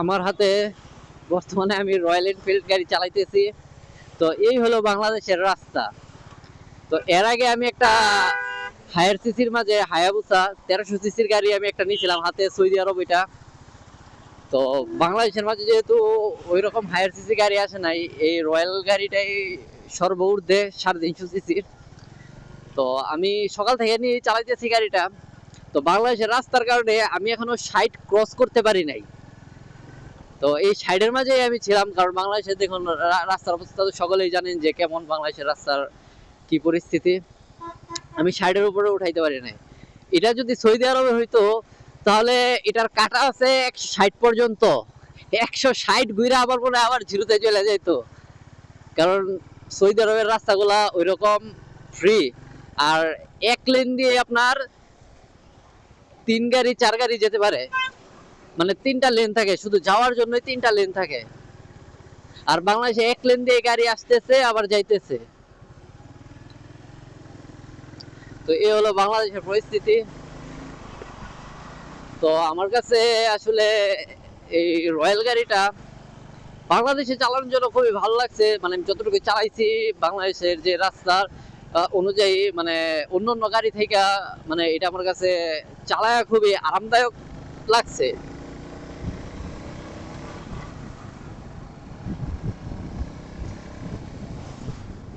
আমার হাতে বর্তমানে আমি রয়্যাল এনফিল্ড গাড়ি চালাইতেছি। তো এই হলো বাংলাদেশের রাস্তা। তো এর আগে আমি একটা হায়ার সিসির মাঝে হায়াবুসা তেরোশো সিসির গাড়ি আমি একটা নিয়েছিলাম হাতে, সৌদি আরব এটা তো বাংলাদেশের মাঝে যেহেতু ওই রকম হায়ার সিসি গাড়ি আসে নাই, এই রয়্যাল গাড়িটাই সর্বঊর্ধ্বে সাড়ে তিনশো সিসির। তো আমি সকাল থেকে নিয়ে চালাইতেছি গাড়িটা। তো বাংলাদেশের রাস্তার কারণে আমি এখনও সাইড ক্রস করতে পারি নাই। তো এই সাইডের মাঝেই আমি ছিলাম, কারণ বাংলাদেশের দেখুন রাস্তার অবস্থা তো সকলেই জানেন যে কেমন বাংলাদেশের রাস্তার কি পরিস্থিতি। আমি সাইডের উপরে উঠাইতে পারি নাই। এটা যদি সৌদি আরবে হইতো, তাহলে এটার কাটা আছে একশো ষাট পর্যন্ত। একশো ষাট ঘুরে আবার মনে আবার জিরোতে চলে যেত কারণ সৌদি আরবের রাস্তাগুলা ওই রকম ফ্রি আর এক লেন দিয়ে আপনার তিন গাড়ি, চার গাড়ি যেতে পারে। মানে তিনটা লেন থাকে, শুধু যাওয়ার জন্য তিনটা লেন থাকে। আর বাংলাদেশে এক লেন দিয়ে গাড়ি আসতেছে, আবার যাইতেছে। তো এ হলো বাংলাদেশের পরিস্থিতি। তো আমার কাছে আসলে এই রয়্যাল গাড়িটা বাংলাদেশে চালানোর জন্য খুবই ভালো লাগছে। মানে আমি যতটুকু চালাইছি, বাংলাদেশের যে রাস্তার অনুযায়ী মানে অন্য অন্য গাড়ি থেকে মানে এটা আমার কাছে চালায়া খুবই আরামদায়ক লাগছে।